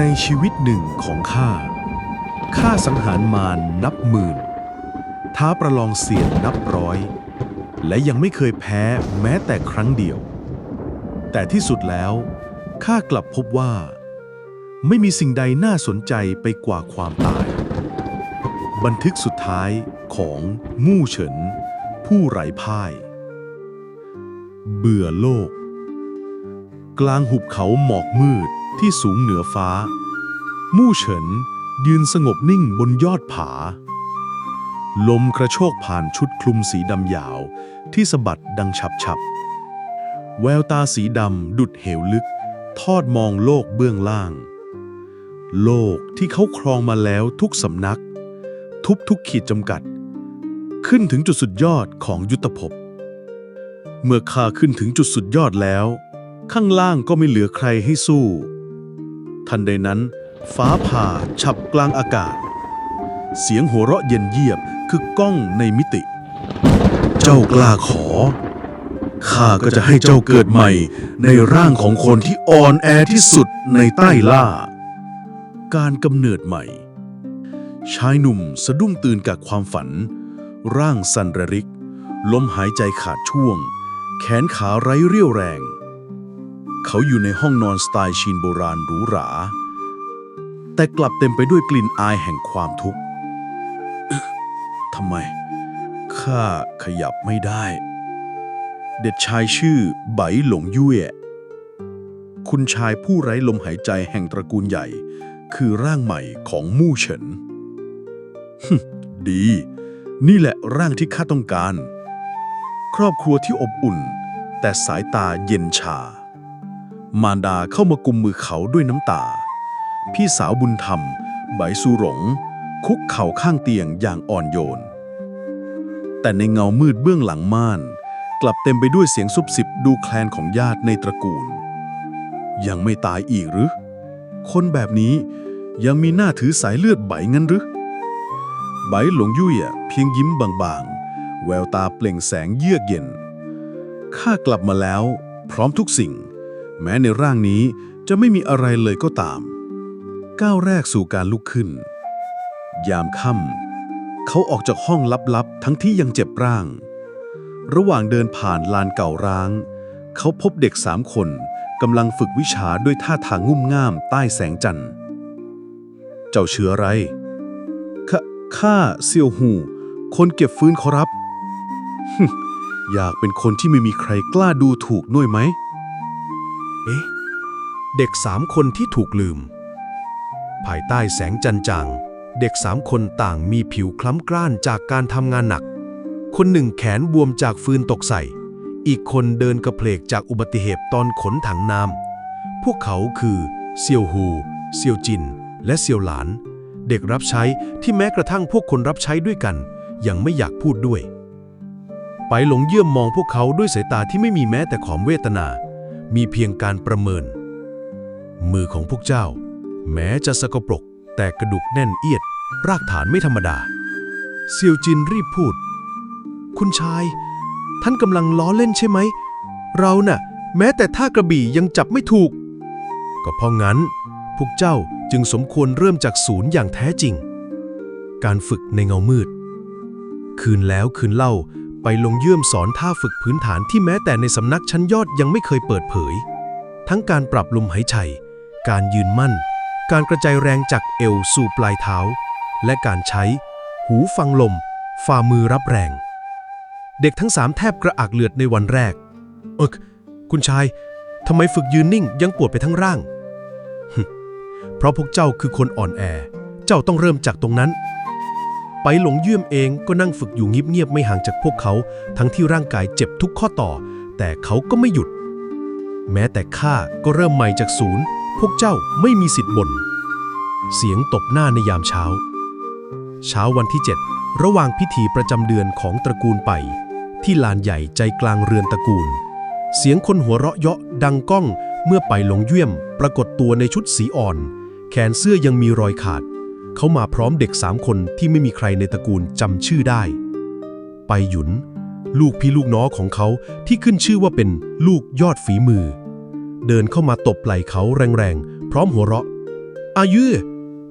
ในชีวิตหนึ่งของข้า ข้าสังหารมารนับหมื่น ท้าประลองเสียนนับร้อย และยังไม่เคยแพ้แม้แต่ครั้งเดียว แต่ที่สุดแล้ว ข้ากลับพบว่า ไม่มีสิ่งใดน่าสนใจไปกว่าความตาย บันทึกสุดท้ายของมู่เฉิน ผู้ไร้พ่าย เบื่อโลก กลางหุบเขาหมอกมืด ที่สูงเหนือฟ้า มู่เฉินยืนสงบนิ่งบนยอดผา ลมกระโชกผ่านชุดคลุมสีดำยาวที่สะบัดดังฉับฉับแววตาสีดำดุดเหวลึก ทอดมองโลกเบื้องล่าง โลกที่เขาครองมาแล้วทุกสำนัก ทุบทุกขีดจำกัด ขึ้นถึงจุดสุดยอดของยุทธภพ เมื่อข้าขึ้นถึงจุดสุดยอดแล้ว ข้างล่างก็ไม่เหลือใครให้สู้ ทันใดนั้น ฟ้าผ่าฉับกลางอากาศ เสียงหัวเราะเย็นเยียบคือกล้องในมิติ เจ้ากล้าขอ ข้าก็จะให้เจ้าเกิดใหม่ ในร่างของคนที่อ่อนแอที่สุดในใต้ล่า การกำเนิดใหม่ ชายหนุ่มสะดุ้งตื่นกับความฝัน ร่างสั่นระริก ลมหายใจขาดช่วง แขนขาไร้เรี่ยวแรง เขาอยู่ในห้องนอนสไตล์ชีนโบราณหรูหรา แต่กลับเต็มไปด้วยกลิ่นอายแห่งความทุกข์ทำไม ข้าขยับไม่ได้ เด็กชายชื่อไบหลงยุ่ยคุณชายผู้ไร้ลมหายใจแห่งตระกูลใหญ่ คือร่างใหม่ของมู่เฉินดี นี่แหละร่างที่ข้าต้องการ ครอบครัวที่อบอุ่น แต่สายตาเย็นชา มารดาเข้ามากุมมือเขาด้วยน้ำตา พี่สาวบุญธรรมไบซูหลง คุกเข่าข้างเตียงอย่างอ่อนโยน แต่ในเงามืดเบื้องหลังม่าน กลับเต็มไปด้วยเสียงซุบซิบดูแคลนของญาติในตระกูล ยังไม่ตายอีกหรือ คนแบบนี้ยังมีหน้าถือสายเลือดไบงั้นหรือไบหลงยุ่ยอะเพียงยิ้มบางๆ แววตาเปล่งแสงเยือกเย็น ข้ากลับมาแล้ว พร้อมทุกสิ่ง แม้ในร่างนี้จะไม่มีอะไรเลยก็ตาม ก้าวแรกสู่การลุกขึ้น ยามค่ำเขาออกจากห้องลับๆ ทั้งที่ยังเจ็บร่าง ระหว่างเดินผ่านลานเก่าร้าง เขาพบเด็กสามคนกำลังฝึกวิชาด้วยท่าทางงุ่มง่ามใต้แสงจันทร์ เจ้าเชื่ออะไรข้าข้าเซียวหู คนเก็บฟื้นขอรับ อยากเป็นคนที่ไม่มีใครกล้าดูถูกด้วยไหม เอ๊ะ เด็กสามคนที่ถูกลืม ภายใต้แสงจันจาง เด็กสามคนต่างมีผิวคล้ำกร้านจากการทำงานหนัก คนหนึ่งแขนบวมจากฟืนตกใส่ อีกคนเดินกระเพลกจากอุบัติเหตุตอนขนถังน้ำพวกเขาคือเซียวฮู เซียวจิน และเซียวหลาน เด็กรับใช้ที่แม้กระทั่งพวกคนรับใช้ด้วยกัน ยังไม่อยากพูดด้วย ไปหลงเยี่ยมมองพวกเขาด้วยสายตาที่ไม่มีแม้แต่ขอมเวทนา มีเพียงการประเมิน มือของพวกเจ้า แม้จะสกปรก แต่กระดูกแน่นเอียด รากฐานไม่ธรรมดา เซียวจินรีบพูด คุณชาย ท่านกำลังล้อเล่นใช่ไหม เราน่ะ แม้แต่ท่ากระบี่ยังจับไม่ถูก ก็เพราะงั้น พวกเจ้าจึงสมควรเริ่มจากศูนย์อย่างแท้จริง การฝึกในเงามืด คืนแล้วคืนเล่า ไปลงเยื่อมสอนท่าฝึกพื้นฐานที่แม้แต่ในสำนักชั้นยอดยังไม่เคยเปิดเผย ทั้งการปรับลมหายใจ การยืนมั่น การกระจายแรงจากเอวสู่ปลายเท้า และการใช้ หูฟังลม ฝ่ามือรับแรง เด็กทั้งสามแทบกระอักเลือดในวันแรก เอกคุณชายทำไมฝึกยืนนิ่งยังปวดไปทั้งร่าง เพราะพวกเจ้าคือคนอ่อนแอ เจ้าต้องเริ่มจากตรงนั้น ไปหลงเยื่อมเองก็นั่งฝึกอยู่เงียบๆไม่ห่างจากพวกเขา ทั้งที่ร่างกายเจ็บทุกข้อต่อ แต่เขาก็ไม่หยุด แม้แต่ข้าก็เริ่มใหม่จากศูนย์ พวกเจ้าไม่มีสิทธิ์บ่นเสียงตบหน้าในยามเช้า เช้าวันที่ 7 ระหว่างพิธีประจำเดือนของตระกูลไป ที่ลานใหญ่ใจกลางเรือนตระกูล เสียงคนหัวเราะเยาะดังก้องเมื่อไปหลงเยี่ยม ปรากฏตัวในชุดสีอ่อน แขนเสื้อยังมีรอยขาด เขามาพร้อมเด็กสามคนที่ไม่มีใครในตระกูลจำชื่อได้ ไปหยุน ลูกพี่ลูกน้องของเขาที่ขึ้นชื่อว่าเป็นลูกยอดฝีมือ เดินเข้ามาตบไหล่เขาแรงๆ พร้อมหัวเราะ อายือ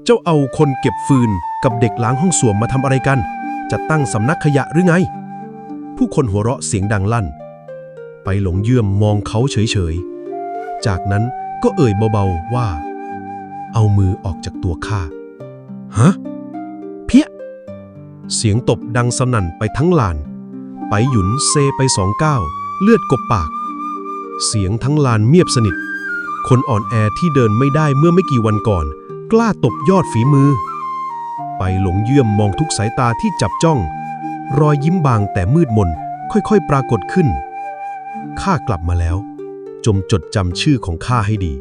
เจ้าเอาคนเก็บฟืนกับเด็กล้างห้องส้วมมาทำอะไรกัน จะตั้งสำนักขยะหรือไง ผู้คนหัวเราะเสียงดังลั่น ไปหลงเยื่อมมองเขาเฉยๆ จากนั้นก็เอ่ยเบาๆว่า เอามือออกจากตัวข้า ฮะ เพี้ย เสียงตบดังสนั่นไปทั้งลาน ไปหยุนเซไปสองก้าวเลือดกบปาก เสียงทั้งลานเงียบสนิท คนอ่อนแอที่เดินไม่ได้เมื่อไม่กี่วันก่อน กล้าตบยอดฝีมือ ไปหลงเยื่อมมองทุกสายตาที่จับจ้อง รอยยิ้มบางแต่มืดมนค่อยๆปรากฏขึ้น ข้ากลับมาแล้ว จมจดจำชื่อของข้าให้ดี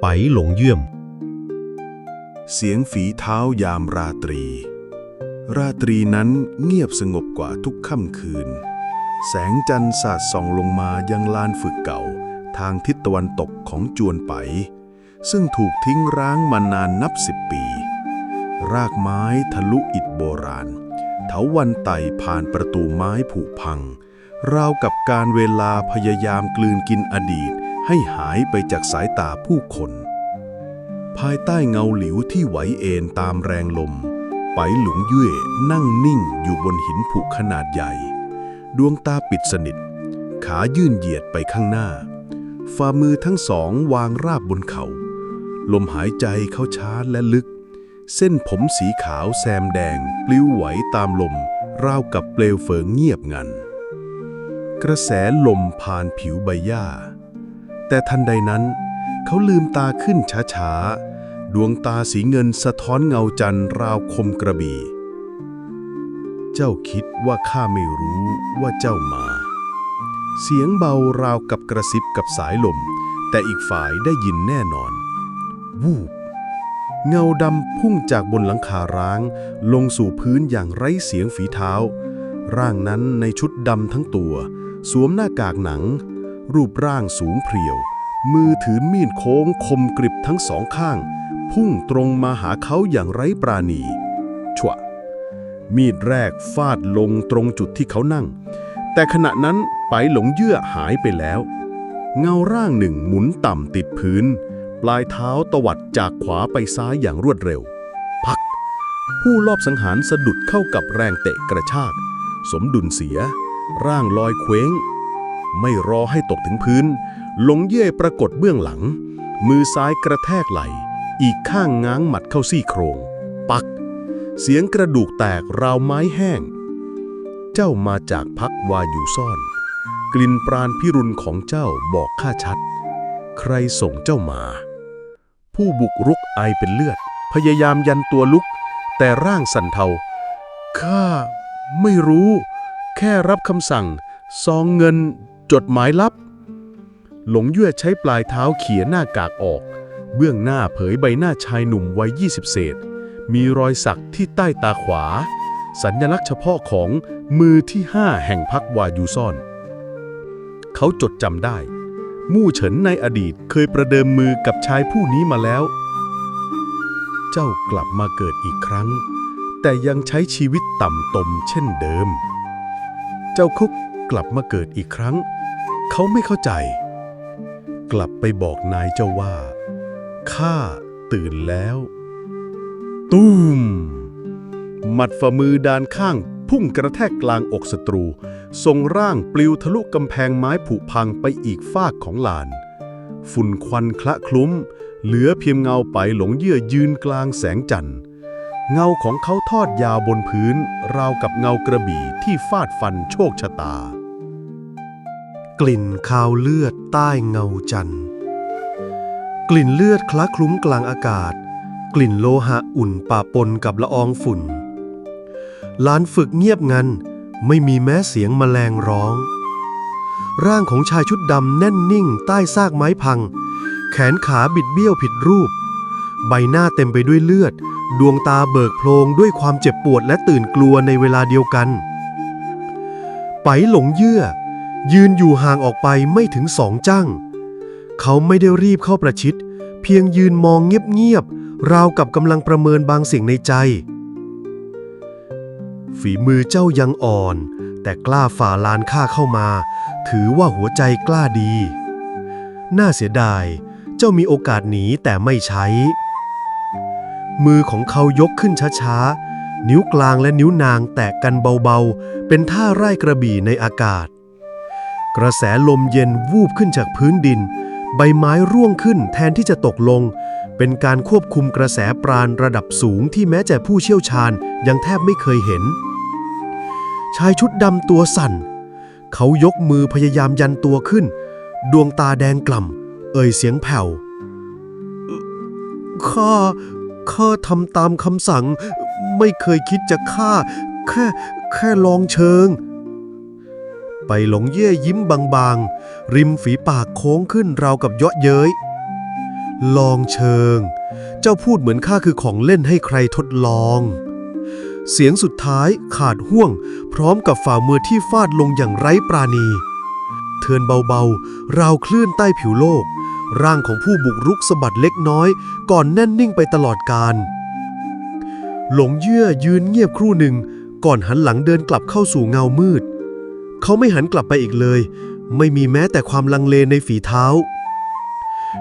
ไปหลงเยื่อม เสียงฝีเท้ายามราตรี ราตรีนั้นเงียบสงบกว่าทุกค่ำคืน แสงจันทร์สาดส่องลงมายังลานฝึกเก่า ทางทิศตะวันตกของจวนไป ซึ่งถูกทิ้งร้างมานานนับสิบปี รากไม้ทะลุอิฐโบราณ เถาวันไต่ผ่านประตูไม้ผุพัง ราวกับการเวลาพยายามกลืนกินอดีตให้หายไปจากสายตาผู้คน ภายใต้เงาหลิวที่ไหวเอ็นตามแรงลม ไปหลงเย่นั่งนิ่งอยู่บนหินผุขนาดใหญ่ ดวงตาปิดสนิท ขายื่นเหยียดไปข้างหน้า ฝ่ามือทั้งสองวางราบบนเขา ลมหายใจเข้าช้าและลึก เส้นผมสีขาวแซมแดง ปลิวไหวตามลม ราวกับเปลวเฟิงเงียบงัน กระแสลมผ่านผิวใบหญ้า แต่ทันใดนั้น เขาลืมตาขึ้นช้าๆ ดวงตาสีเงินสะท้อนเงาจันทร์ราวคมกระบี่ เจ้าคิดว่าข้าไม่รู้ว่าเจ้ามา เสียงเบาราวกับกระซิบกับสายลม แต่อีกฝ่ายได้ยินแน่นอน วูบเงาดำพุ่งจากบนหลังคาร้าง ลงสู่พื้นอย่างไร้เสียงฝีเท้า ร่างนั้นในชุดดำทั้งตัว สวมหน้ากากหนัง รูปร่างสูงเพรียว มือถือมีดโค้งคมกริบทั้งสองข้าง พุ่งตรงมาหาเขาอย่างไร้ปราณีชั่วมีดแรกฟาดลงตรงจุดที่เขานั่ง แต่ขณะนั้นไปหลงเยื่อหายไปแล้ว เงาร่างหนึ่งหมุนต่ำติดพื้น ปลายเท้าตวัดจากขวาไปซ้ายอย่างรวดเร็ว พัก ผู้ลอบสังหารสะดุดเข้ากับแรงเตะกระชาก สมดุลเสีย ร่างลอยเคว้ง ไม่รอให้ตกถึงพื้น หลงเย่ปรากฏเบื้องหลัง มือซ้ายกระแทกไหล อีกข้างง้างหมัดเข้าซี่โครง ปัก เสียงกระดูกแตกราวไม้แห้ง เจ้ามาจากพักวาอยู่ซ่อน กลิ่นปราณพิรุณของเจ้าบอกข้าชัด ใครส่งเจ้ามา ผู้บุกรุกไอเป็นเลือด พยายามยันตัวลุก แต่ร่างสั่นเทา ข้าไม่รู้ แค่รับคำสั่ง ซองเงิน จดหมายลับ หลงเยื่อใช้ปลายเท้าเขี่ยหน้ากากออก เบื้องหน้าเผยใบหน้าชายหนุ่มวัย 20 เศษ มีรอยสักที่ใต้ตาขวา สัญลักษณ์เฉพาะของมือที่ห้าแห่งพักวายูซ่อน เขาจดจำได้ มู่เฉินในอดีตเคยประเดิมมือกับชายผู้นี้มาแล้ว เจ้ากลับมาเกิดอีกครั้ง แต่ยังใช้ชีวิตต่ำตมเช่นเดิม เจ้าคุกกลับมาเกิดอีกครั้ง เขาไม่เข้าใจ กลับไปบอกนายเจ้าว่า ข้าตื่นแล้ว ตูม หมัดฝ่ามือดานข้างพุ่งกระแทกกลางอกศัตรูส่งร่างปลิวทะลุกำแพงไม้ผุพังไปอีกฟากของลาน ฝุ่นควันคละคลุ้ม เหลือเพียงเงาไปหลงเยื่อยืนกลางแสงจันทร์เงาของเขาทอดยาวบนพื้น ราวกับเงากระบี่ที่ฟาดฟันโชคชะตา กลิ่นคาวเลือดใต้เงาจันทร์ กลิ่นเลือดคละคลุ้มกลางอากาศ กลิ่นโลหะอุ่นปะปนกับละอองฝุ่น ลานฝึกเงียบงันไม่มีแม้เสียงแมลงร้อง ร่างของชายชุดดำแน่นนิ่งใต้ซากไม้พัง แขนขาบิดเบี้ยวผิดรูป ใบหน้าเต็มไปด้วยเลือด ดวงตาเบิกโพลงด้วยความเจ็บปวดและตื่นกลัวในเวลาเดียวกัน ไปหลงเยื่อ ยืนอยู่ห่างออกไปไม่ถึงสองจั่งเขาไม่ได้รีบเข้าประชิด เพียงยืนมองเงียบๆ ราวกับกำลังประเมินบางสิ่งในใจ ฝีมือเจ้ายังอ่อน แต่กล้าฝ่าลานข้าเข้ามา ถือว่าหัวใจกล้าดี น่าเสียดาย เจ้ามีโอกาสหนีแต่ไม่ใช้ มือของเขายกขึ้นช้าๆ นิ้วกลางและนิ้วนางแตะกันเบาๆ เป็นท่าไร่กระบี่ในอากาศ กระแสลมเย็นวูบขึ้นจากพื้นดิน ใบไม้ร่วงขึ้นแทนที่จะตกลง เป็นการควบคุมกระแสปราณระดับสูงที่แม้แต่ผู้เชี่ยวชาญยังแทบไม่เคยเห็น ชายชุดดำตัวสั่น เขายกมือพยายามยันตัวขึ้น ดวงตาแดงกล่ำ เอ่ยเสียงแผ่วข้าข้าทำตามคำสั่ง ไม่เคยคิดจะฆ่า แค่ แค่ลองเชิง ไปหลงเย่ยิ้มบางๆ ริมฝีปากโค้งขึ้นราวกับเยาะเย้ย ลองเชิง เจ้าพูดเหมือนข้าคือของเล่นให้ใครทดลอง เสียงสุดท้ายขาดห่วง พร้อมกับฝ่ามือที่ฟาดลงอย่างไร้ปราณี เทินเบาๆ ราวคลื่นใต้ผิวโลก ร่างของผู้บุกรุกสะบัดเล็กน้อย ก่อนแน่นนิ่งไปตลอดการหลงเยื่อยืนเงียบครู่หนึ่ง ก่อนหันหลังเดินกลับเข้าสู่เงามืด เขาไม่หันกลับไปอีกเลย ไม่มีแม้แต่ความลังเลในฝีเท้า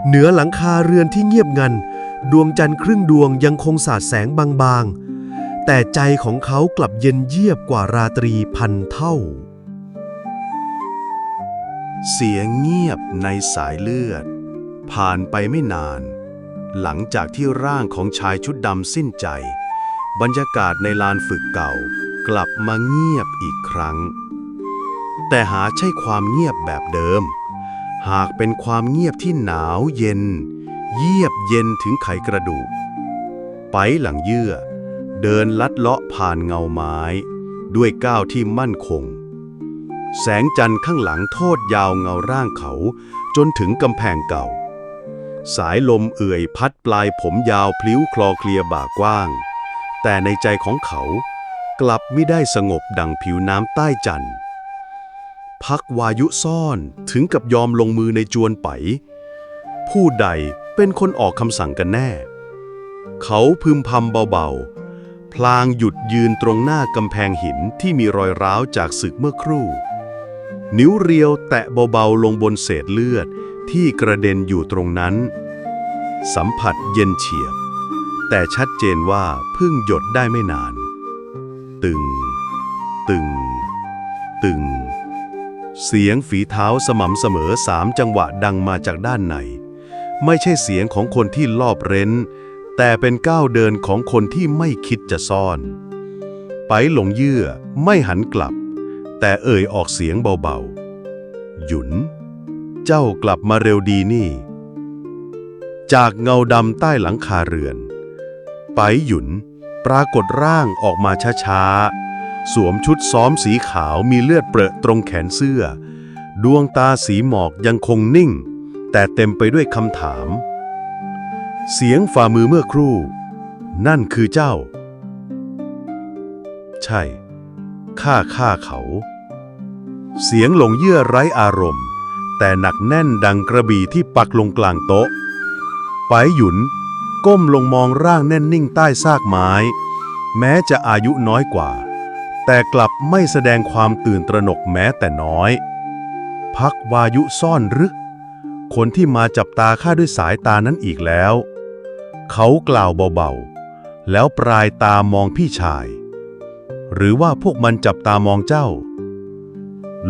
เหนือหลังคาเรือนที่เงียบงัน ดวงจันทร์ครึ่งดวงยังคงสาดแสงบางๆ แต่ใจของเขากลับเย็นเยียบกว่าราตรีพันเท่า เสียงเงียบในสายเลือด ผ่านไปไม่นาน หลังจากที่ร่างของชายชุดดำสิ้นใจ บรรยากาศในลานฝึกเก่า กลับมาเงียบอีกครั้ง แต่หาใช่ความเงียบแบบเดิม หากเป็นความเงียบที่หนาวเย็น เยียบเย็นถึงไขกระดูก ไปหลังเยื่อ เดินลัดเลาะผ่านเงาไม้ ด้วยก้าวที่มั่นคง แสงจันทร์ข้างหลังโทษยาวเงาร่างเขา จนถึงกำแพงเก่า สายลมเอื่อยพัดปลายผมยาวพลิ้วคลอเคลียบ่ากว้าง แต่ในใจของเขากลับไม่ได้สงบดังผิวน้ำใต้จันทร์ พักวายุซ่อนถึงกับยอมลงมือในจวนไป ผู้ใดเป็นคนออกคำสั่งกันแน่ เขาพึมพำเบาๆ พลางหยุดยืนตรงหน้ากำแพงหินที่มีรอยร้าวจากศึกเมื่อครู่ นิ้วเรียวแตะเบาๆลงบนเศษเลือดที่กระเด็นอยู่ตรงนั้น สัมผัสเย็นเฉียบ แต่ชัดเจนว่าเพิ่งหยดได้ไม่นาน ตึง ตึง ตึง เสียงฝีเท้าสม่ำเสมอสามจังหวะดังมาจากด้านใน ไม่ใช่เสียงของคนที่ลอบเร้น แต่เป็นก้าวเดินของคนที่ไม่คิดจะซ่อน ไปหลงเยื่อไม่หันกลับ แต่เอ่ยออกเสียงเบาๆ หยุน เจ้ากลับมาเร็วดีนี่ จากเงาดำใต้หลังคาเรือน ไปหยุน ปรากฏร่างออกมาช้าๆ สวมชุดซ้อมสีขาวมีเลือดเปรอะตรงแขนเสื้อ ดวงตาสีหมอกยังคงนิ่ง แต่เต็มไปด้วยคำถาม เสียงฝ่ามือเมื่อครู่ นั่นคือเจ้า ใช่ ข้าฆ่าเขา เสียงหลงเยื่อไร้อารมณ์ แต่หนักแน่นดังกระบี่ที่ปักลงกลางโต๊ะไปหยุน ก้มลงมองร่างแน่นนิ่งใต้ซากไม้ แม้จะอายุน้อยกว่า แต่กลับไม่แสดงความตื่นตระหนกแม้แต่น้อย พักวายุซ่อนหรือคนที่มาจับตาข้าด้วยสายตานั้นอีกแล้ว เขากล่าวเบาๆ แล้วปลายตามองพี่ชาย หรือว่าพวกมันจับตามองเจ้า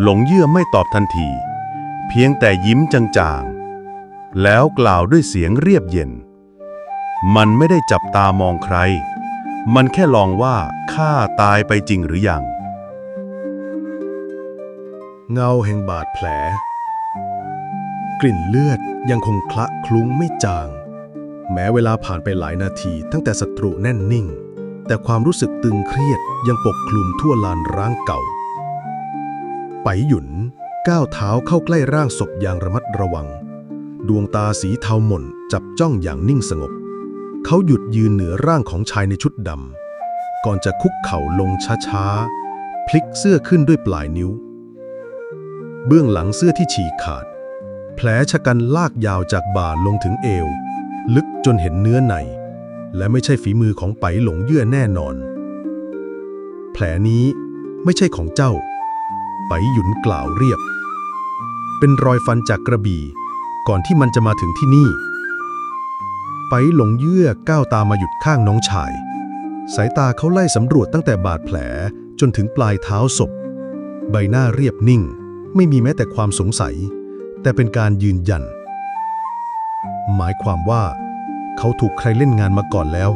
หลงเยื่อไม่ตอบทันที เพียงแต่ยิ้มจางๆ แล้วกล่าวด้วยเสียงเรียบเย็น มันไม่ได้จับตามองใคร มันแค่ลองว่าข้าตายไปจริงหรือยัง เงาแห่งบาดแผล กลิ่นเลือดยังคงคละคลุ้งไม่จาง แม้เวลาผ่านไปหลายนาทีตั้งแต่ศัตรูแน่นนิ่ง แต่ความรู้สึกตึงเครียดยังปกคลุมทั่วลานร้างเก่า ไปหยุนก้าวเท้าเข้าใกล้ร่างศพอย่างระมัดระวัง ดวงตาสีเทาหม่นจับจ้องอย่างนิ่งสงบ เขาหยุดยืนเหนือร่างของชายในชุดดำก่อนจะคุกเข่าลงช้าๆ พลิกเสื้อขึ้นด้วยปลายนิ้ว เบื้องหลังเสื้อที่ฉีกขาด แผลชะกันลากยาวจากบ่าลงถึงเอว ลึกจนเห็นเนื้อใน และไม่ใช่ฝีมือของไปหลงเยื่อแน่นอน แผลนี้ไม่ใช่ของเจ้า ไปหยุนกล่าวเรียบ เป็นรอยฟันจากกระบี่ ก่อนที่มันจะมาถึงที่นี่ ไปหลงเยื่อก้าวตามมาหยุดข้างน้องชาย สายตาเขาไล่สำรวจตั้งแต่บาดแผลจนถึงปลายเท้าศพ ใบหน้าเรียบนิ่ง ไม่มีแม้แต่ความสงสัย แต่เป็นการยืนยัน หมายความว่า เขาถูกใครเล่นงานมาก่อนแล้ว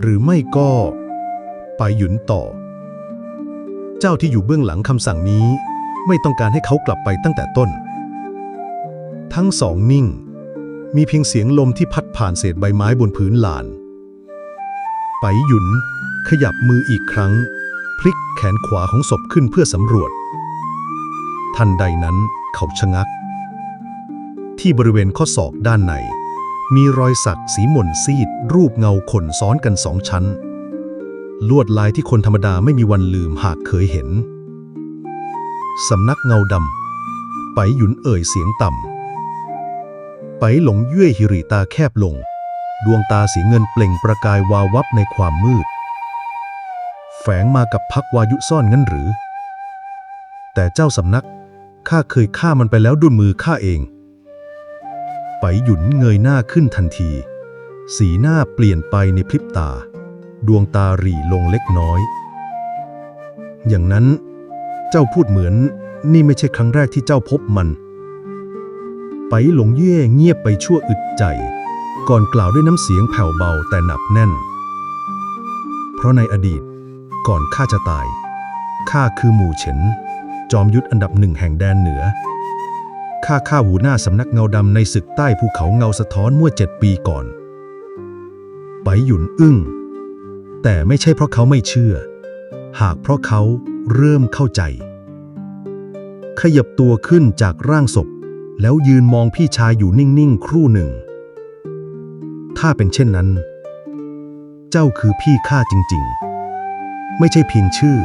หรือไม่ก็ ไปหยุนต่อ เจ้าที่อยู่เบื้องหลังคำสั่งนี้ ไม่ต้องการให้เขากลับไปตั้งแต่ต้น ทั้งสองนิ่ง มีเพียงเสียงลมที่พัดผ่านเศษใบไม้บนพื้นลาน ไปหยุน ขยับมืออีกครั้ง พลิกแขนขวาของศพขึ้นเพื่อสำรวจ ทันใดนั้นเขาชะงัก ที่บริเวณข้อศอกด้านใน มีรอยสักสีหม่นซีด รูปเงาขนซ้อนกันสองชั้น ลวดลายที่คนธรรมดาไม่มีวันลืมหากเคยเห็น สำนักเงาดำไปหยุนเอ่ยเสียงต่ำ ไปหลงเย่ยหิริตาแคบลง ดวงตาสีเงินเปล่งประกายวาววับในความมืด แฝงมากับพักวายุซ่อนงั้นหรือ แต่เจ้าสำนักข้าเคยฆ่ามันไปแล้วด้วยมือข้าเอง ไปหยุนเงยหน้าขึ้นทันที สีหน้าเปลี่ยนไปในพริบตา ดวงตาหรี่ลงเล็กน้อย อย่างนั้น เจ้าพูดเหมือนนี่ไม่ใช่ครั้งแรกที่เจ้าพบมัน ไปหลงเย่เงียบไปชั่วอึดใจ ก่อนกล่าวด้วยน้ำเสียงแผ่วเบาแต่หนักแน่น เพราะในอดีต ก่อนข้าจะตาย ข้าคือหมู่เฉิน จอมยุทธอันดับหนึ่งแห่งแดนเหนือ ข้าฆ่าหูหน้าสำนักเงาดำในศึกใต้ภูเขาเงาสะท้อนเมื่อเจ็ดปีก่อน ไปหยุนอึ้ง แต่ไม่ใช่เพราะเขาไม่เชื่อ หากเพราะเขาเริ่มเข้าใจ ขยับตัวขึ้นจากร่างศพ แล้วยืนมองพี่ชายอยู่นิ่งๆ ครู่หนึ่ง ถ้าเป็นเช่นนั้น เจ้าคือพี่ข้าจริงๆ ไม่ใช่เพียงชื่อ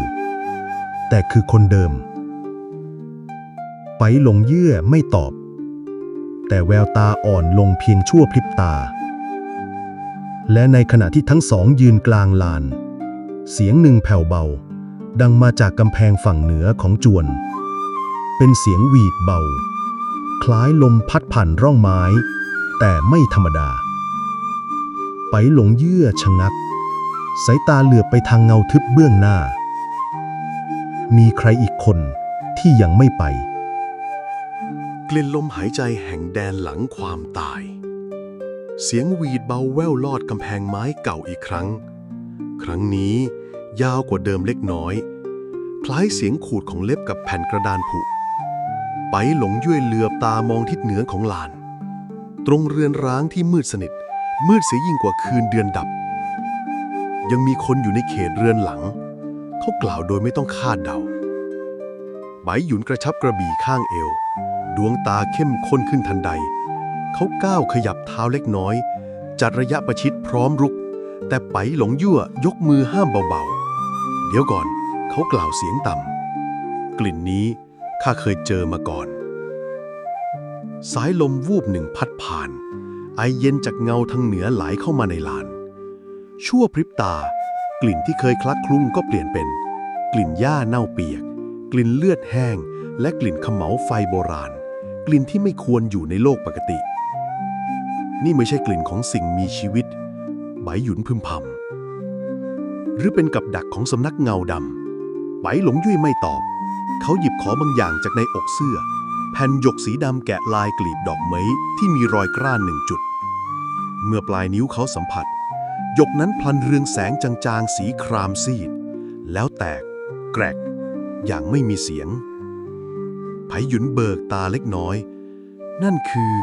แต่คือคนเดิม ไปหลงเยื่อไม่ตอบ แต่แววตาอ่อนลงเพียงชั่วพริบตา และในขณะที่ทั้งสองยืนกลางลาน เสียงหนึ่งแผ่วเบา ดังมาจากกำแพงฝั่งเหนือของจวน เป็นเสียงหวีดเบา คล้ายลมพัดผ่านร่องไม้ แต่ไม่ธรรมดา ไปหลงเยื่อชะงัก สายตาเหลือบไปทางเงาทึบเบื้องหน้า มีใครอีกคนที่ยังไม่ไป กลิ่นลมหายใจแห่งแดนหลังความตาย เสียงหวีดเบาแว่วลอดกำแพงไม้เก่าอีกครั้ง ครั้งนี้ยาวกว่าเดิมเล็กน้อย คล้ายเสียงขูดของเล็บกับแผ่นกระดานผุ ไปหลงย่วยเหลือบตามองทิศเหนือของลาน ตรงเรือนร้างที่มืดสนิท มืดเสียยิ่งกว่าคืนเดือนดับ ยังมีคนอยู่ในเขตเรือนหลัง เขากล่าวโดยไม่ต้องคาดเดาไบหยุนกระชับกระบี่ข้างเอว ดวงตาเข้มข้นขึ้นทันใด เขาก้าวขยับเท้าเล็กน้อย จัดระยะประชิดพร้อมรุก แต่ไปหลงยั่วยกมือห้ามเบาๆ เดี๋ยวก่อนเขากล่าวเสียงต่ำกลิ่นนี้ ข้าเคยเจอมาก่อน สายลมวูบหนึ่งพัดผ่าน ไอเย็นจากเงาทางเหนือไหลเข้ามาในลาน ชั่วพริบตา กลิ่นที่เคยคลักคลุ้งก็เปลี่ยนเป็น กลิ่นหญ้าเน่าเปียก กลิ่นเลือดแห้ง และกลิ่นขมเหลาไฟโบราณ กลิ่นที่ไม่ควรอยู่ในโลกปกติ นี่ไม่ใช่กลิ่นของสิ่งมีชีวิตไบหยุนพึมพำหรือเป็นกับดักของสำนักเงาดำไบหลงยุ่ยไม่ตอบ เขาหยิบของบางอย่างจากในอกเสื้อ แผ่นหยกสีดำแกะลายกลีบดอกไม้ที่มีรอยกร้านหนึ่งจุด เมื่อปลายนิ้วเขาสัมผัส หยกนั้นพลันเรืองแสงจางๆ สีครามซีด แล้วแตก แกรก อย่างไม่มีเสียง ไผหยุนเบิกตาเล็กน้อย นั่นคือ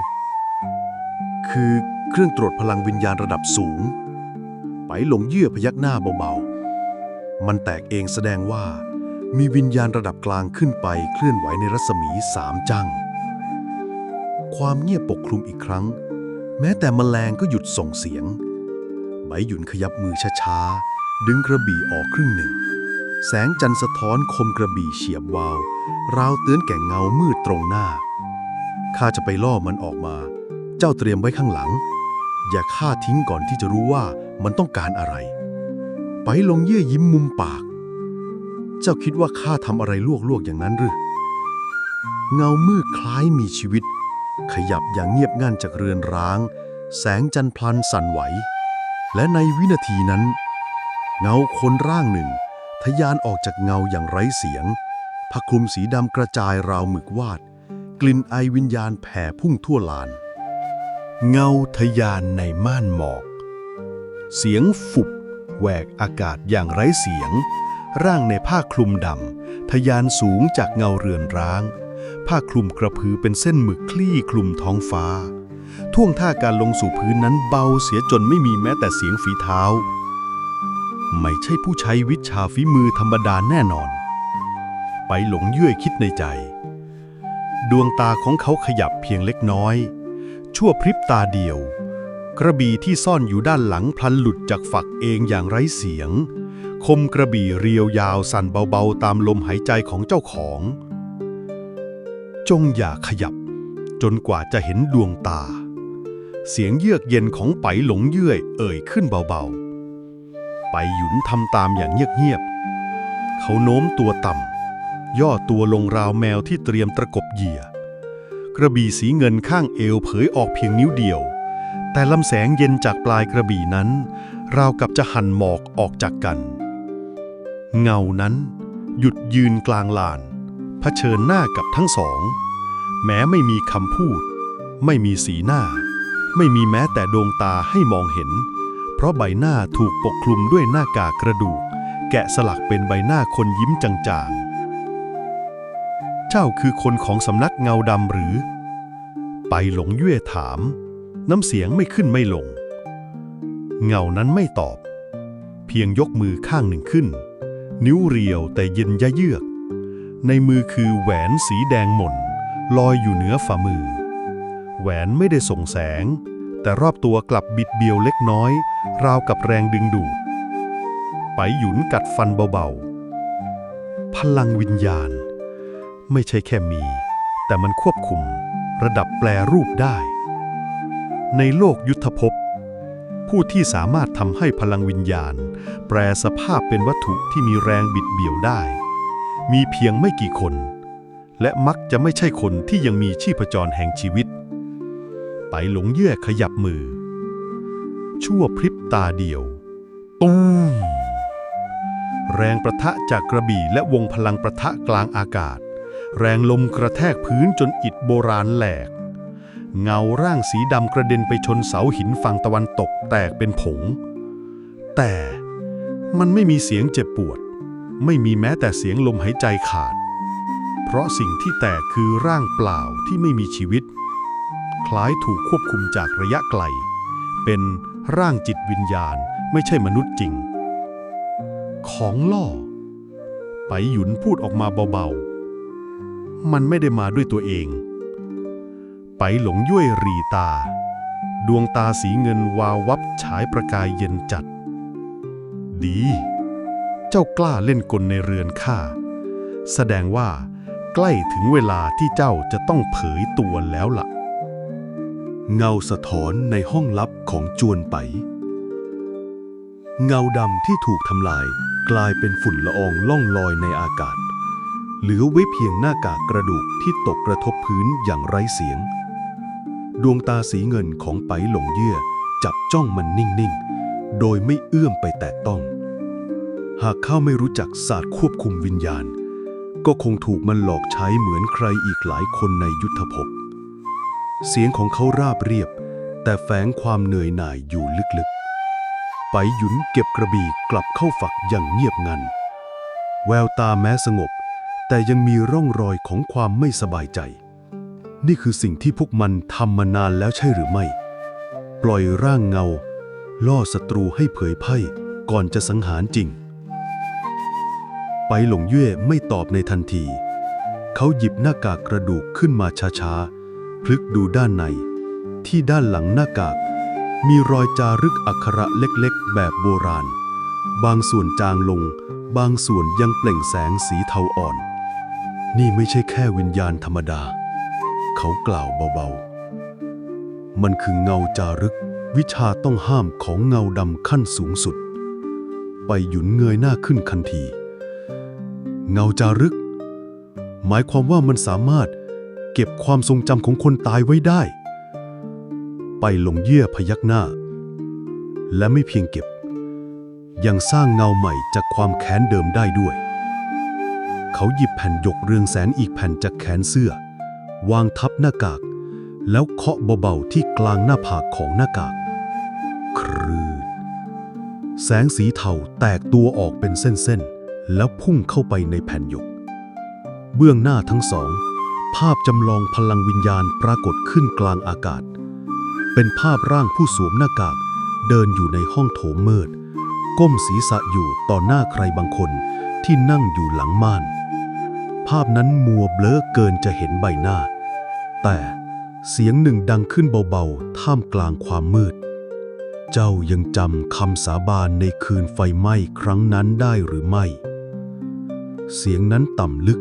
คือเครื่องตรวจพลังวิญญาณระดับสูง ไปหลงเยื่อพยักหน้าเบาๆ มันแตกเองแสดงว่า มีวิญญาณระดับกลางขึ้นไปเคลื่อนไหวในรัศมีสามจัง ความเงียบปกคลุมอีกครั้ง แม้แต่แมลงก็หยุดส่งเสียงไบหยุนขยับมือช้าๆ ดึงกระบี่ออกครึ่งหนึ่ง แสงจันทร์สะท้อนคมกระบี่เฉียบวาว ราวเตือนแก่เงามืดตรงหน้า ข้าจะไปล่อมันออกมา เจ้าเตรียมไว้ข้างหลัง อย่าฆ่าทิ้งก่อนที่จะรู้ว่ามันต้องการอะไร ไปลงเยื่อยิ้มมุมปาก เจ้าคิดว่าข้าทำอะไรลวกๆอย่างนั้นหรือ เงามืดคล้ายมีชีวิต ขยับอย่างเงียบงันจากเรือนร้าง แสงจันทร์พลันสั่นไหว และในวินาทีนั้น เงาคนร่างหนึ่งทะยานออกจากเงาอย่างไร้เสียงผ้าคลุมสีดำกระจายราวหมึกวาด กลิ่นไอวิญญาณแผ่พุ่งทั่วลาน เงาทะยานในม่านหมอก เสียงฟุบแหวกอากาศอย่างไร้เสียง ร่างในผ้าคลุมดำทะยานสูงจากเงาเรือนร้าง ผ้าคลุมกระพือเป็นเส้นหมึกคลี่คลุมท้องฟ้า ท่วงท่าการลงสู่พื้นนั้นเบาเสียจนไม่มีแม้แต่เสียงฝีเท้า ไม่ใช่ผู้ใช้วิชาฝีมือธรรมดาแน่นอน ไปหลงเยื่อคิดในใจ ดวงตาของเขาขยับเพียงเล็กน้อย ชั่วพริบตาเดียว กระบี่ที่ซ่อนอยู่ด้านหลังพลันหลุดจากฝักเองอย่างไร้เสียง คมกระบี่เรียวยาวสั่นเบาๆตามลมหายใจของเจ้าของ จงอย่าขยับ จนกว่าจะเห็นดวงตา เสียงเยือกเย็นของไปหลงเยื่อยเอ่ยขึ้นเบาๆ ไปหยุนทำตามอย่างเงียบๆ เขาโน้มตัวต่ำย่อตัวลงราวแมวที่เตรียมตะกบเหยื่อกระบี่สีเงินข้างเอวเผยออกเพียงนิ้วเดียว แต่ลำแสงเย็นจากปลายกระบี่นั้น ราวกับจะหั่นหมอกออกจากกัน เงานั้นหยุดยืนกลางลานเผชิญหน้ากับทั้งสอง แม้ไม่มีคำพูด ไม่มีสีหน้า ไม่มีแม้แต่ดวงตาให้มองเห็น เพราะใบหน้าถูกปกคลุมด้วยหน้ากากกระดูก แกะสลักเป็นใบหน้าคนยิ้มจางๆ เจ้าคือคนของสำนักเงาดำหรือ ไปหลงเย่ถาม น้ำเสียงไม่ขึ้นไม่ลง เงานั้นไม่ตอบ เพียงยกมือข้างหนึ่งขึ้น นิ้วเรียวแต่เย็นยะเยือก ในมือคือแหวนสีแดงหม่น ลอยอยู่เหนือฝ่ามือ แหวนไม่ได้ส่งแสง แต่รอบตัวกลับบิดเบี้ยวเล็กน้อย ราวกับแรงดึงดูด ไปหยุนกัดฟันเบาๆ พลังวิญญาณ ไม่ใช่แค่มี แต่มันควบคุม ระดับแปลรูปได้ ในโลกยุทธภพ ผู้ที่สามารถทำให้พลังวิญญาณ แปลสภาพเป็นวัตถุที่มีแรงบิดเบี้ยวได้ มีเพียงไม่กี่คน และมักจะไม่ใช่คนที่ยังมีชีพจรแห่งชีวิต ไปหลงเยื่อขยับมือ ชั่วพริบตาเดียวตูมแรงประทะจากกระบี่และวงพลังประทะกลางอากาศ แรงลมกระแทกพื้นจนอิฐโบราณแหลก เงาร่างสีดำกระเด็นไปชนเสาหินฝั่งตะวันตกแตกเป็นผง แต่มันไม่มีเสียงเจ็บปวด ไม่มีแม้แต่เสียงลมหายใจขาด เพราะสิ่งที่แตกคือร่างเปล่าที่ไม่มีชีวิต คล้ายถูกควบคุมจากระยะไกล เป็นร่างจิตวิญญาณไม่ใช่มนุษย์จริง ของล่อ ไปหยุนพูดออกมาเบาๆ มันไม่ได้มาด้วยตัวเอง ไปหลงย่วยรีตา ดวงตาสีเงินวาววับฉายประกายเย็นจัด ดี เจ้ากล้าเล่นกลในเรือนข้า แสดงว่า ใกล้ถึงเวลาที่เจ้าจะต้องเผยตัวแล้วล่ะ เงาสะท้อนในห้องลับของจวนไป เงาดำที่ถูกทำลายกลายเป็นฝุ่นละอองล่องลอยในอากาศ เหลือไว้เพียงหน้ากากกระดูกที่ตกกระทบพื้นอย่างไร้เสียง ดวงตาสีเงินของไปหลงเยื่อ จับจ้องมันนิ่ง ๆ โดยไม่เอื้อมไปแตะต้อง หากข้าไม่รู้จักศาสตร์ควบคุมวิญญาณ ก็คงถูกมันหลอกใช้เหมือนใครอีกหลายคนในยุทธภพ เสียงของเขาราบเรียบ แต่แฝงความเหนื่อยหน่ายอยู่ลึก ๆ ไปหยุนเก็บกระบี่กลับเข้าฝักอย่างเงียบงัน แววตาแม้สงบ แต่ยังมีร่องรอยของความไม่สบายใจ นี่คือสิ่งที่พวกมันทำมานานแล้วใช่หรือไม่ ปล่อยร่างเงา ล่อศัตรูให้เผยไพ่ก่อนจะสังหารจริง ไปหลงเย่ไม่ตอบในทันที เขาหยิบหน้ากากกระดูกขึ้นมาช้าๆ พลึกดูด้านใน ที่ด้านหลังหน้ากาก มีรอยจารึกอักขระเล็กๆ แบบโบราณ บางส่วนจางลง บางส่วนยังเปล่งแสงสีเทาอ่อน นี่ไม่ใช่แค่วิญญาณธรรมดา เขากล่าวเบาๆ มันคือเงาจารึก วิชาต้องห้ามของเงาดำขั้นสูงสุด ไปหยุนเงยหน้าขึ้นทันที เงาจารึก หมายความว่ามันสามารถเก็บความทรงจำของคนตายไว้ได้ ไปหลงเยื่อพยักหน้า และไม่เพียงเก็บ ยังสร้างเงาใหม่จากความแค้นเดิมได้ด้วย เขาหยิบแผ่นหยกเรืองแสงอีกแผ่นจากแขนเสื้อ วางทับหน้ากาก แล้วเคาะเบาๆที่กลางหน้าผากของหน้ากาก ครืด แสงสีเทาแตกตัวออกเป็นเส้นๆ แล้วพุ่งเข้าไปในแผ่นหยก เบื้องหน้าทั้งสอง ภาพจำลองพลังวิญญาณปรากฏขึ้นกลางอากาศ เป็นภาพร่างผู้สวมหน้ากาก เดินอยู่ในห้องโถงมืด ก้มศีรษะอยู่ต่อหน้าใครบางคนที่นั่งอยู่หลังม่าน ภาพนั้นมัวเบลอเกินจะเห็นใบหน้า แต่เสียงหนึ่งดังขึ้นเบาๆ ท่ามกลางความมืด เจ้ายังจำคำสาบานในคืนไฟไหม้ครั้งนั้นได้หรือไม่ เสียงนั้นต่ำลึก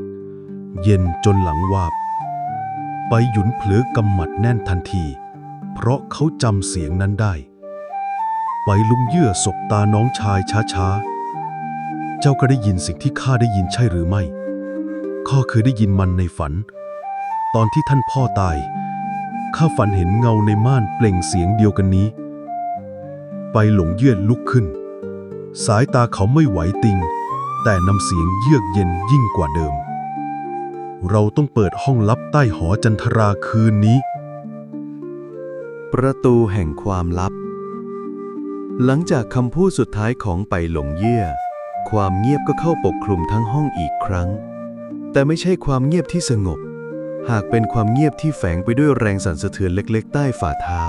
เย็นจนหลังวาบ ไปหยุนเผลอกำหมัดแน่นทันที เพราะเขาจำเสียงนั้นได้ ไปลุงเยื่อสบตาน้องชายช้าๆ เจ้าก็ได้ยินสิ่งที่ข้าได้ยินใช่หรือไม่ ข้าเคยได้ยินมันในฝัน ตอนที่ท่านพ่อตาย ข้าฝันเห็นเงาในม่านเปล่งเสียงเดียวกันนี้ ไปหลงเยื่อลุกขึ้น สายตาเขาไม่ไหวติง แต่นำเสียงเยือกเย็นยิ่งกว่าเดิม เราต้องเปิดห้องลับใต้หอจันทราคืนนี้ ประตูแห่งความลับ หลังจากคำพูดสุดท้ายของไปหลงเยื่อ ความเงียบก็เข้าปกคลุมทั้งห้องอีกครั้ง แต่ไม่ใช่ความเงียบที่สงบ หากเป็นความเงียบที่แฝงไปด้วยแรงสั่นสะเทือนเล็ก ๆ ใต้ฝ่าเท้า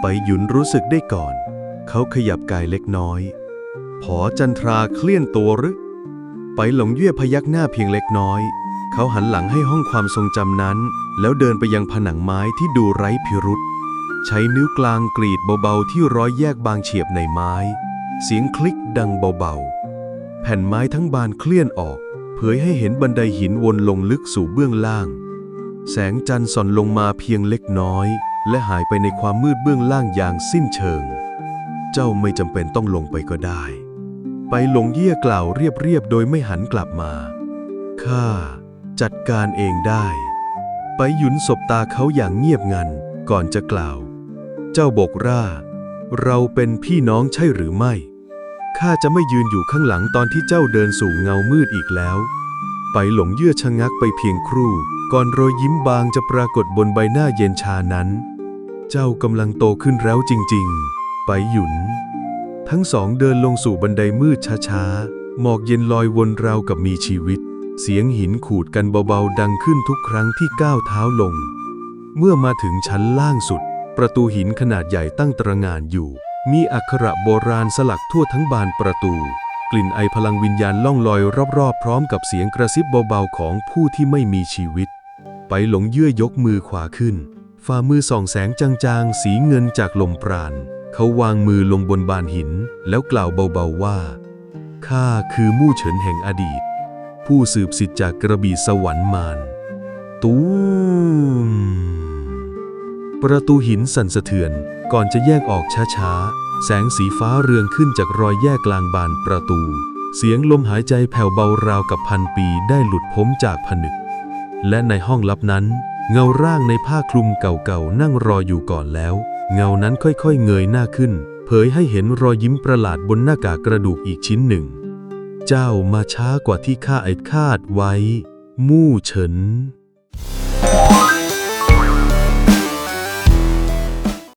ไปหยุนรู้สึกได้ก่อน เขาขยับกายเล็กน้อย ผอจันทราเคลื่อนตัวหรือ ไปหลงเยื่อพยักหน้าเพียงเล็กน้อย เขาหันหลังให้ห้องความทรงจำนั้น แล้วเดินไปยังผนังไม้ที่ดูไร้พิรุษ ใช้นิ้วกลางกรีดเบาๆที่ร้อยแยกบางเฉียบในไม้ เสียงคลิกดังเบาๆ แผ่นไม้ทั้งบานเคลื่อนออก ยให้เห็นบันไดหินวนลงลึกสู่เบื้องล่าง แสงจันทร์ส่องลงมาเพียงเล็กน้อย และหายไปในความมืดเบื้องล่างอย่างสิ้นเชิง เจ้าไม่จำเป็นต้องลงไปก็ได้ ไปหลงเยี่ยกล่าวเรียบๆโดยไม่หันกลับมา ข้า จัดการเองได้ ไปหยุนสบตาเขาอย่างเงียบงันก่อนจะกล่าว เจ้าบอกร่า เราเป็นพี่น้องใช่หรือไม่ ข้าจะไม่ยืนอยู่ข้างหลังตอนที่เจ้าเดินสู่เงามืดอีกแล้ว ไปหลงเยื่อชะงักไปเพียงครู่ ก่อนรอยยิ้มบางจะปรากฏบนใบหน้าเย็นชานั้น เจ้ากำลังโตขึ้นแล้วจริงๆ ไปหยุน ทั้งสองเดินลงสู่บันไดมืดช้าๆ หมอกเย็นลอยวนราวกับมีชีวิต เสียงหินขูดกันเบาๆ ดังขึ้นทุกครั้งที่ก้าวเท้าลง เมื่อมาถึงชั้นล่างสุด ประตูหินขนาดใหญ่ตั้งตระหง่านอยู่ มีอักขระโบราณสลักทั่วทั้งบานประตู กลิ่นไอพลังวิญญาณล่องลอยรอบๆ พร้อมกับเสียงกระซิบเบาๆ ของผู้ที่ไม่มีชีวิต ไปหลงเยื่อยกมือขวาขึ้น ฝ่ามือส่องแสงจางๆ สีเงินจากลมปราณ เขาวางมือลงบนบานหิน แล้วกล่าวเบาๆว่า ข้าคือมู่เฉินแห่งอดีต ผู้สืบสิทธิ์จากกระบี่สวรรค์มารตูมประตูหินสั่นสะเทือน ก่อนจะแยกออกช้าๆ แสงสีฟ้าเรืองขึ้นจากรอยแยกกลางบานประตู เสียงลมหายใจแผ่วเบาราวกับพันปีได้หลุดพ้นจากผนึก และในห้องลับนั้น เงาร่างในผ้าคลุมเก่าๆนั่งรออยู่ก่อนแล้ว เงานั้นค่อยๆเงยหน้าขึ้น เผยให้เห็นรอยยิ้มประหลาดบนหน้ากากกระดูกอีกชิ้นหนึ่ง เจ้ามาช้ากว่าที่ข้าไอ้คาดไว้ มู่เฉิน